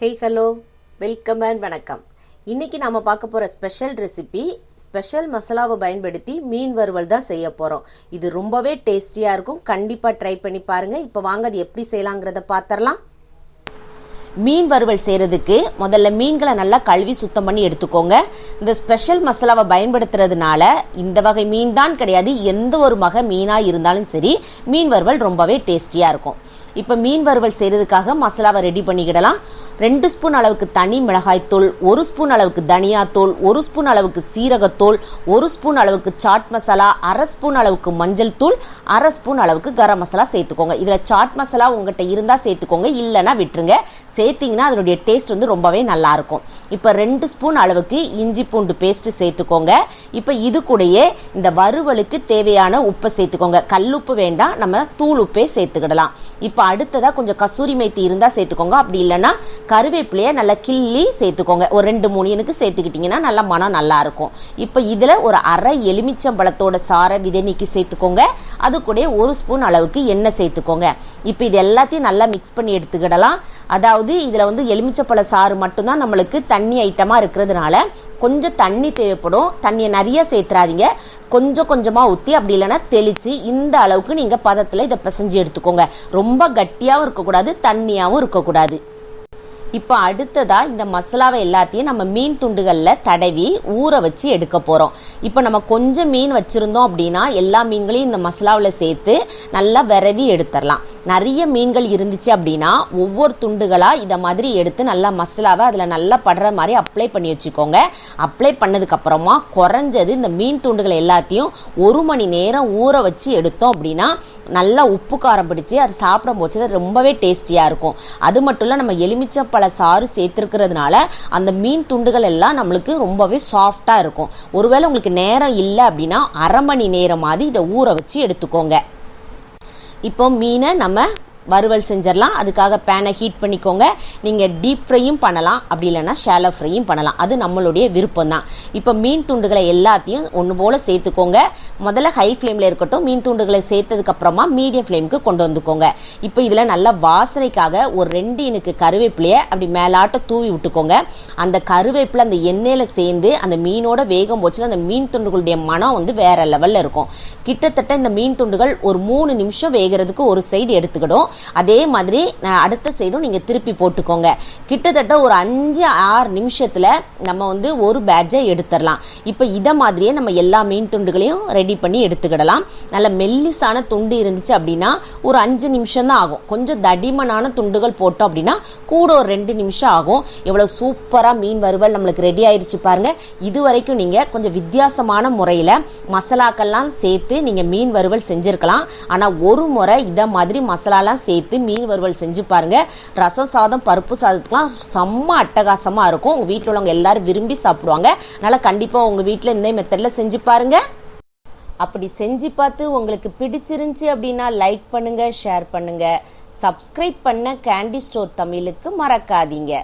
Hey hello welcome and வணக்கம். இன்னைக்கு நாம பார்க்க போற ஸ்பெஷல் ரெசிபி ஸ்பெஷல் மசாலாவை பயன்படுத்தி மீன் வறுவல் தான் செய்ய போறோம். இது ரொம்பவே டேஸ்டியா இருக்கும். கண்டிப்பா ட்ரை பண்ணி பாருங்க. இப்போ வாங்க அது எப்படி செய்யலாங்கிறத பார்த்தரலாம் மீன் வறுவல் செய்கிறதுக்கு முதல்ல மீன்களை நல்லா கழுவி சுத்தம் பண்ணி எடுத்துக்கோங்க. இந்த ஸ்பெஷல் மசாலாவை பயன்படுத்துறதுனால இந்த வகை மீன் தான் கிடையாது. எந்த ஒரு வகை மீனாக இருந்தாலும் சரி மீன் வறுவல் ரொம்பவே டேஸ்டியாக இருக்கும். இப்போ மீன் வறுவல் செய்கிறதுக்காக மசாலாவை ரெடி பண்ணிக்கிடலாம். ரெண்டு ஸ்பூன் அளவுக்கு தனி மிளகாய்த்தூள் ஒரு ஸ்பூன் அளவுக்கு தனியாத்தூள் ஒரு ஸ்பூன் அளவுக்கு சீரகத்தூள் ஒரு ஸ்பூன் அளவுக்கு சாட் மசாலா அரை ஸ்பூன் அளவுக்கு மஞ்சள் தூள் அரை ஸ்பூன் அளவுக்கு கரம் மசாலா சேர்த்துக்கோங்க. இதில் சாட் மசாலா உங்கள்கிட்ட இருந்தால் சேர்த்துக்கோங்க இல்லைன்னா விட்டுருங்க. சேர்த்திங்கன்னா அதனுடைய டேஸ்ட் வந்து ரொம்பவே நல்லா இருக்கும் இப்போ ரெண்டு ஸ்பூன் அளவுக்கு இஞ்சி பூண்டு பேஸ்ட்டு சேர்த்துக்கோங்க. இப்போ இது கூடயே இந்த வறுவலுக்கு தேவையான உப்பை சேர்த்துக்கோங்க. கல்லுப்பு வேண்டாம் நம்ம தூள் உப்பே சேர்த்துக்கிடலாம். இப்போ அடுத்ததாக கொஞ்சம் கசூரி மேத்தி இருந்தால் சேர்த்துக்கோங்க. அப்படி இல்லைன்னா கருவேப்பிலையை நல்லா கிள்ளி சேர்த்துக்கோங்க. ஒரு ரெண்டு மூணு எனக்கு சேர்த்துக்கிட்டிங்கன்னா நல்லா மனம் நல்லாயிருக்கும். இப்போ இதில் ஒரு அரை எலுமிச்சம்பழத்தோட சாரை விதைநீக்கி சேர்த்துக்கோங்க. அது கூட ஒரு ஸ்பூன் அளவுக்கு எண்ணெய் சேர்த்துக்கோங்க. இப்போ இது எல்லாத்தையும் நல்லா மிக்ஸ் பண்ணி எடுத்துக்கிடலாம். அதாவது இதில் வந்து எலுமிச்சப்பழ சாறு மட்டும்தான் நம்மளுக்கு தண்ணி ஐட்டமாக இருக்கிறதுனால கொஞ்சம் தண்ணி தேவைப்படும். தண்ணியை நிறைய சேர்த்துறாதீங்க. கொஞ்சம் கொஞ்சமாக ஊற்றி அப்படி இல்லைன்னா தெளித்து இந்த அளவுக்கு நீங்கள் பதத்தில் இதை பிசைஞ்சு எடுத்துக்கோங்க. ரொம்ப கட்டியாகவும் இருக்கக்கூடாது தண்ணியாகவும் இருக்கக்கூடாது. இப்போ அடுத்ததாக இந்த மசாலாவை எல்லாத்தையும் நம்ம மீன் துண்டுகளில் தடவி ஊற வச்சு எடுக்க போகிறோம் இப்போ நம்ம கொஞ்சம் மீன் வச்சுருந்தோம் அப்படின்னா எல்லா மீன்களையும் இந்த மசாலாவில் சேர்த்து நல்லா விரவி எடுத்துடலாம். நிறைய மீன்கள் இருந்துச்சு அப்படின்னா ஒவ்வொரு துண்டுகளாக இதை மாதிரி எடுத்து நல்லா மசாலாவை அதில் நல்லா படுற மாதிரி அப்ளை பண்ணி வச்சுக்கோங்க. அப்ளை பண்ணதுக்கப்புறமா குறைஞ்சது இந்த மீன் துண்டுகள் எல்லாத்தையும் ஒரு மணி நேரம் ஊற வச்சு எடுத்தோம் அப்படின்னா நல்லா உப்பு காரம் பிடிச்சி அது சாப்பிடும் போது ரொம்பவே டேஸ்டியாக இருக்கும். அது மட்டும் இல்லை நம்ம பல சாறு சேர்த்துருக்கிறதுனால அந்த மீன் துண்டுகள் எல்லாம் நம்மளுக்கு ரொம்பவே சாஃப்டாக இருக்கும். ஒருவேளை உங்களுக்கு நேரம் இல்லை அப்படின்னா அரை மணி நேரம் மாதிரி இதை ஊற வச்சு எடுத்துக்கோங்க. இப்போ மீனை நம்ம வறுவல் செஞ்சிடலாம். அதுக்காக பேனை ஹீட் பண்ணிக்கோங்க. நீங்கள் டீப் ஃப்ரையும் பண்ணலாம். அப்படி இல்லைன்னா ஷேலோ ஃப்ரையும் பண்ணலாம். அது நம்மளுடைய விருப்பம் தான் இப்போ மீன் துண்டுகளை எல்லாத்தையும் ஒன்று போல் சேர்த்துக்கோங்க. முதல்ல ஹை ஃப்ளேமில் இருக்கட்டும் மீன் துண்டுகளை சேர்த்ததுக்கப்புறமா மீடியம் ஃப்ளேமுக்கு கொண்டு வந்துக்கோங்க. இப்போ இதில் நல்ல வாசனைக்காக ஒரு ரெண்டு எனக்கு கருவேப்பிலையை அப்படி மேலாட்ட தூவி விட்டுக்கோங்க. அந்த கருவேப்பிலை அந்த எண்ணெயில் சேர்ந்து அந்த மீனோட வேகம் போச்சுன்னா அந்த மீன் துண்டுகளுடைய மனம் வந்து வேற லெவலில் இருக்கும். கிட்டத்தட்ட இந்த மீன் துண்டுகள் ஒரு மூணு நிமிஷம் வேகிறதுக்கு ஒரு சைடு எடுத்துக்கிடும். அதே மாதிரி அடுத்த சைடும் நீங்கள் திருப்பி போட்டுக்கோங்க. கிட்டத்தட்ட ஒரு அஞ்சு ஆறு நிமிஷத்தில் நம்ம வந்து ஒரு பேட்சை எடுத்துடலாம். இப்போ இதை மாதிரியே நம்ம எல்லா மீன் துண்டுகளையும் ரெடி பண்ணி எடுத்துக்கிடலாம். நல்ல மெல்லிசான துண்டு இருந்துச்சு அப்படின்னா ஒரு அஞ்சு நிமிஷம் தான் ஆகும். கொஞ்சம் தடிமனான துண்டுகள் போட்டோம் அப்படின்னா கூட ஒரு ரெண்டு நிமிஷம் ஆகும். எவ்வளோ சூப்பராக மீன் வறுவல் நம்மளுக்கு ரெடி ஆயிடுச்சு பாருங்க. இது வரைக்கும் நீங்கள் கொஞ்சம் வித்தியாசமான முறையில் மசாலாக்கள்லாம் சேர்த்து நீங்கள் மீன் வறுவல் செஞ்சுருக்கலாம். ஆனால் ஒரு முறை இதை மாதிரி மசாலாலாம் சேர்த்து மீன் வறுவல் செஞ்சு பாருங்க. ரசம் சாதம் பருப்பு சாதத்துக்குலாம் செம்ம அட்டகாசமாக இருக்கும். உங்கள் வீட்டில் உள்ளவங்க எல்லாரும் விரும்பி சாப்பிடுவாங்க. அதனால் கண்டிப்பாக உங்கள் வீட்டில் இந்த மெத்தடில் செஞ்சு பாருங்க. அப்படி செஞ்சு பார்த்து உங்களுக்கு பிடிச்சிருந்துச்சி அப்படின்னா லைக் பண்ணுங்க ஷேர் பண்ணுங்க. சப்ஸ்கிரைப் பண்ண கேண்டி ஸ்டோர் தமிழுக்கு மறக்காதீங்க.